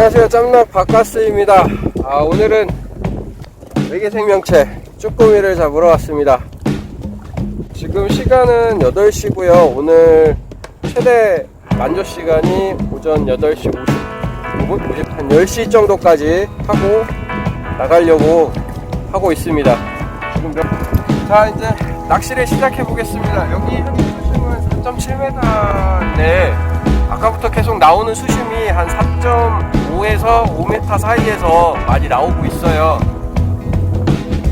안녕하세요. 짬낙 바카스입니다. 아 오늘은 외계 생명체 쭈꾸미를 잡으러 왔습니다. 지금 시간은 8시고요. 오늘 최대 만조 시간이 오전 8시 50, 50, 한 10시 정도까지 하고 나가려고 하고 있습니다. 지금 몇, 자 이제 낚시를 시작해 보겠습니다. 여기 현재 수심은 4.7m인데 아까부터 계속 나오는 수심이 한 4.5에서 5m 사이에서 많이 나오고 있어요.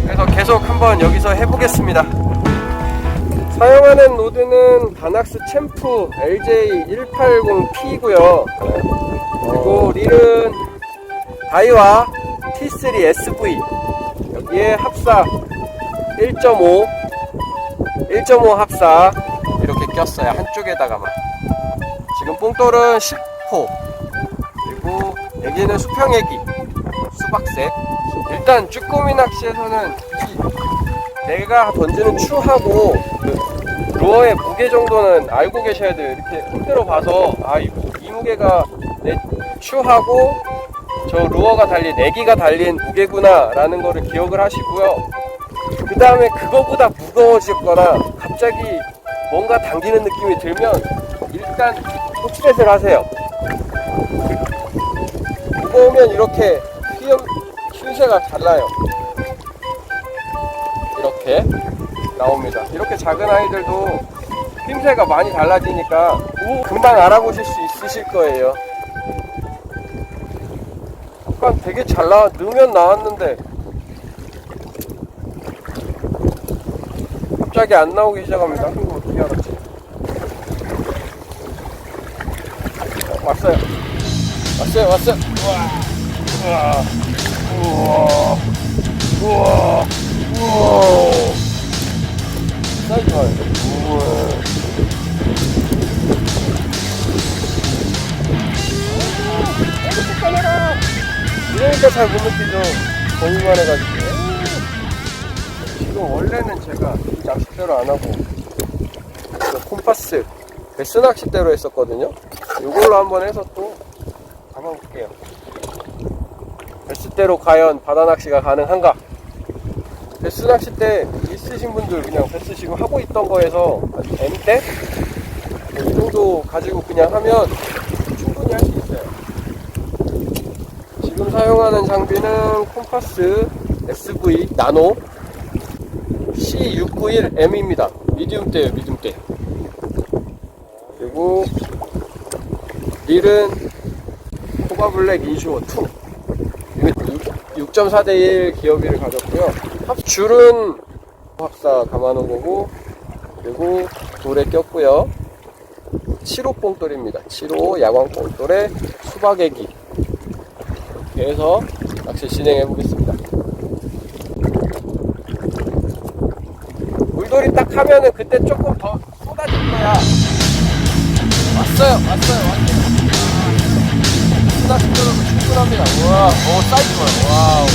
그래서 계속 한번 여기서 해보겠습니다. 사용하는 로드는 다낙스 챔프 LJ180P고요. 그리고 릴은 다이와 T3 SV 여기에 합사 1.5 1.5 합사 이렇게 꼈어요. 한쪽에다가만. 지금 뽕돌은 10호. 그리고 여기는 수평애기. 수박색 일단 쭈꾸미 낚시에서는 이 내가 던지는 추하고 그 루어의 무게 정도는 알고 계셔야 돼요. 이렇게 흔들어 봐서 아이 이 무게가 내 추하고 저 루어가 달린 애기가 달린 무게구나 라는 거를 기억을 하시고요. 그 다음에 그거보다 무거워지거나 갑자기 뭔가 당기는 느낌이 들면 일단 호치렛을 하세요. 무거우면 이렇게 휘엄, 휘새가 달라요. 이렇게 나옵니다. 이렇게 작은 아이들도 힘새가 많이 달라지니까 오, 금방 알아보실 수 있으실 거예요. 아까 되게 잘 나왔, 넣으면 나왔는데 갑자기 안 나오기 시작합니다. 이거 어떻게 알았지? 왔어요. 왔어요, 왔어요. 우와. 우와. 우와. 우와. 사이즈 좋아요. 우와. 이러니까 잘 못 느끼죠. 거기만 해가지고. 지금 원래는 제가 낚싯대로 안 하고 그 콤파스 베스 낚싯대로 했었거든요. 이걸로 한번 해서 또 잡아볼게요. 베스대로 과연 바다 낚시가 가능한가? 베스 낚싯대 있으신 분들 그냥 베스 지금 하고 있던 거에서 M대 이 정도 가지고 그냥 하면 충분히 할 수 있어요. 지금 사용하는 장비는 콤파스 SV 나노 C691M입니다. 미디움대예요, 미디움대. 그리고 릴은 코바블랙 인슈어 2 6.4 대 1 기어비를 가졌고요. 합줄은 합사 감아놓은 거고 그리고 돌에 꼈고요. 7호 뽕돌입니다. 7호 야광 뽕돌에 수박애기 이렇게 해서 낚시 진행해 보겠습니다. 물돌이 딱 하면은 그때 조금 더 쏟아질 거야. 왔어요, 왔어요, 왔어요. 충분합니다. 우와, 오, 사이즈 좋아요. 와우.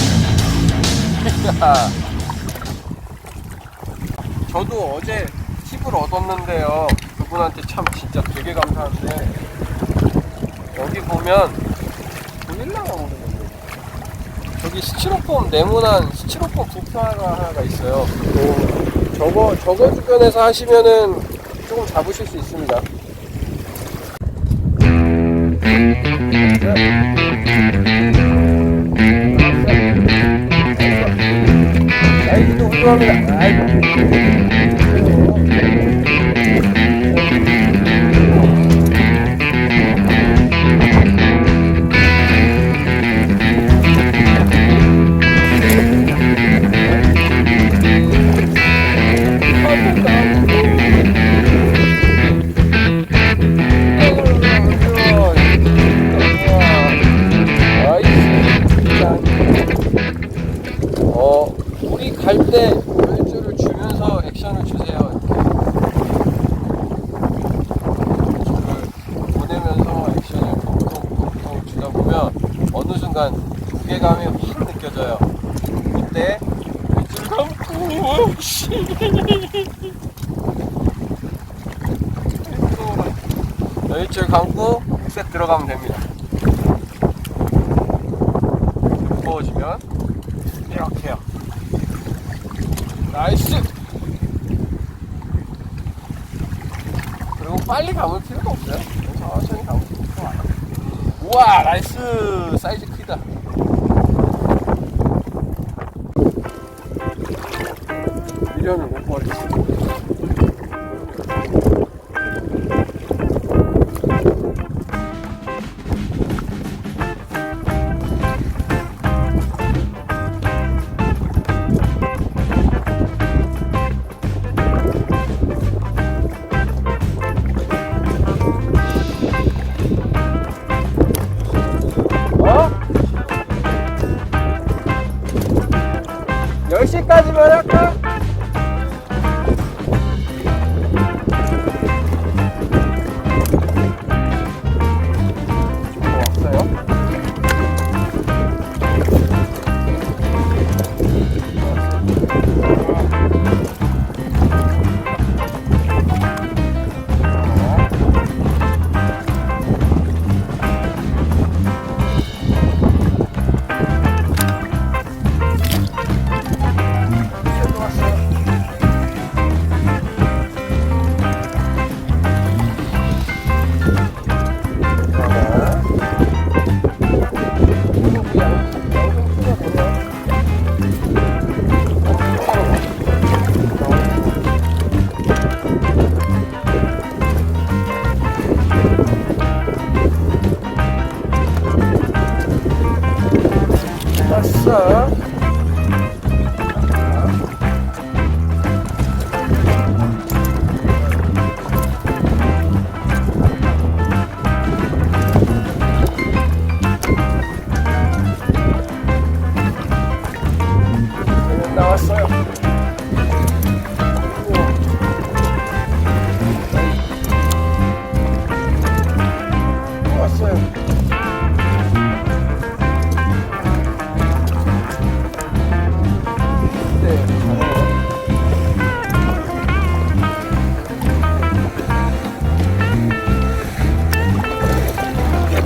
저도 어제 팁을 얻었는데요. 그분한테 참 진짜 되게 감사한데, 여기 보면, 보일라가 모르겠네. 저기 스티로폼 네모난 스티로폼 부표가 하나가 있어요. 오, 저거, 저거 주변에서 하시면은 조금 잡으실 수 있습니다. 사이즈도 느껴져요. 그때 밑줄 어, 감고 씨. 여유줄 감고 흑색 들어가면 됩니다. 무거워지면 이렇게요. 나이스. 그리고 빨리 감을 필요가 없어요. 천천히 감으면 좋아요. 우와 나이스 사이즈 크다. Não, não pode.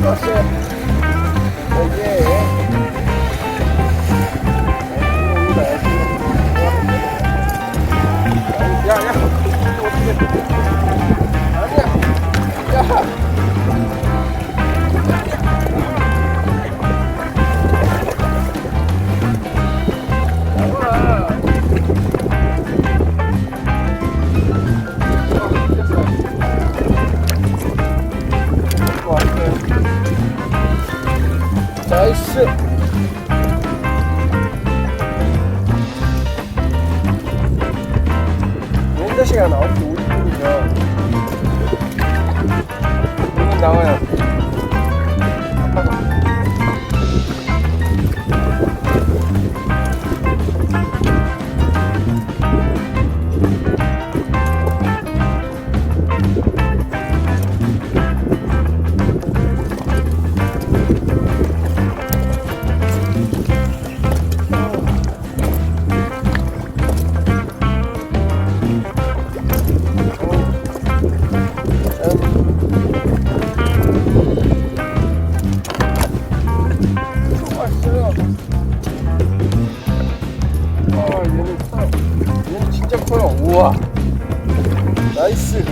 você. Peguei. 와 얘는 커요. 얘는 진짜 커요. 우와. 나이스.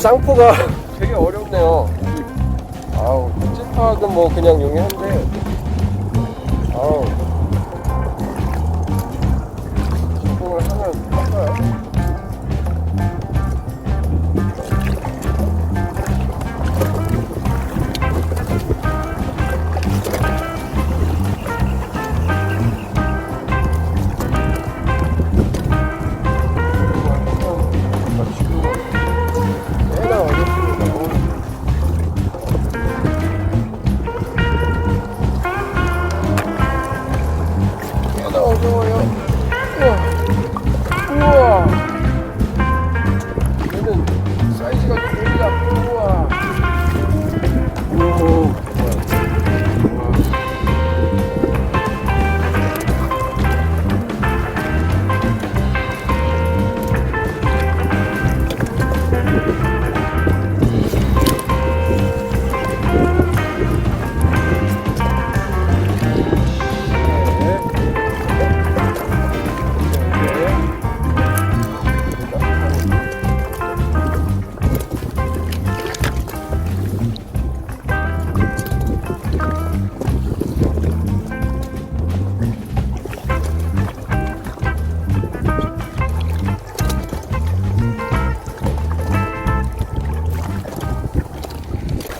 쌍포가 되게 어렵네요. 아우, 찌파도 뭐 그냥 용이한데. 아우.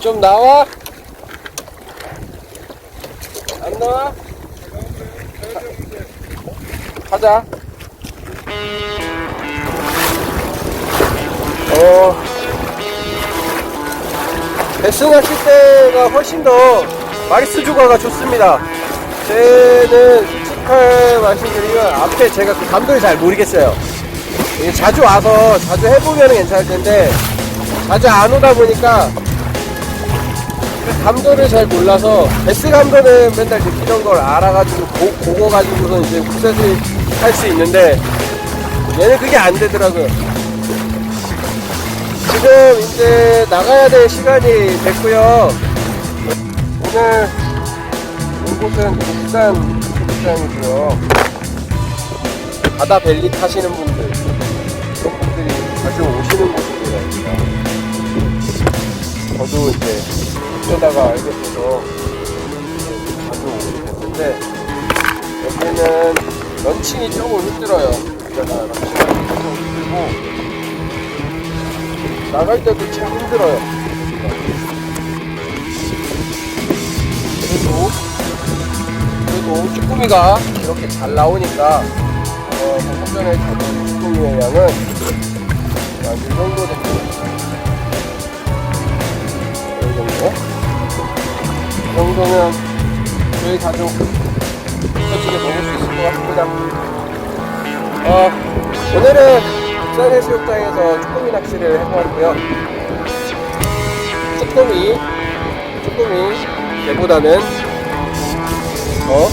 좀 나와? 안 나와? 가자. 어, 낚시 때가 훨씬 더 마리스 조가가 좋습니다. 쟤는 솔직한 말씀드리면 앞에 제가 그 감도를 잘 모르겠어요. 자주 와서 자주 해보면 괜찮을 텐데 자주 안 오다 보니까 그 감도를 잘 몰라서 베스 감도는 맨날 느끼던 걸 알아가지고 고, 그거 가지고서 이제 국사질 할수 있는데 얘는 그게 안 되더라고요. 지금 이제 나가야 될 시간이 됐고요. 오늘 이곳은 국산 수산이고요. 바다 벨리 타시는 분들, 그런 분들이 자주 오시는 곳입니다. 저도 이제 어쩌다가 알게 돼서 자주 오게 됐는데 여기는 런칭이 조금 힘들어요. 여기다가 런칭하기 조금 힘들고 나갈 때도 참 힘들어요. 그래도 그래도 쭈꾸미가 이렇게 잘 나오니까 어, 방금 전에 잡은 쭈꾸미의 양은 한이 정도 됩니다. 정도면 저희 가족 솔직히 먹을 수 있을 것 같습니다. 어, 오늘은 부산해 수욕장에서 쭈꾸미 낚시를 해보았고요. 쭈꾸미, 쭈꾸미 얘보다는 더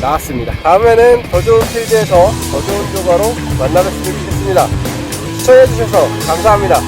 나았습니다. 다음에는 더 좋은 필드에서 더 좋은 조가로 만나뵙으면 좋겠습니다. 시청해주셔서 감사합니다.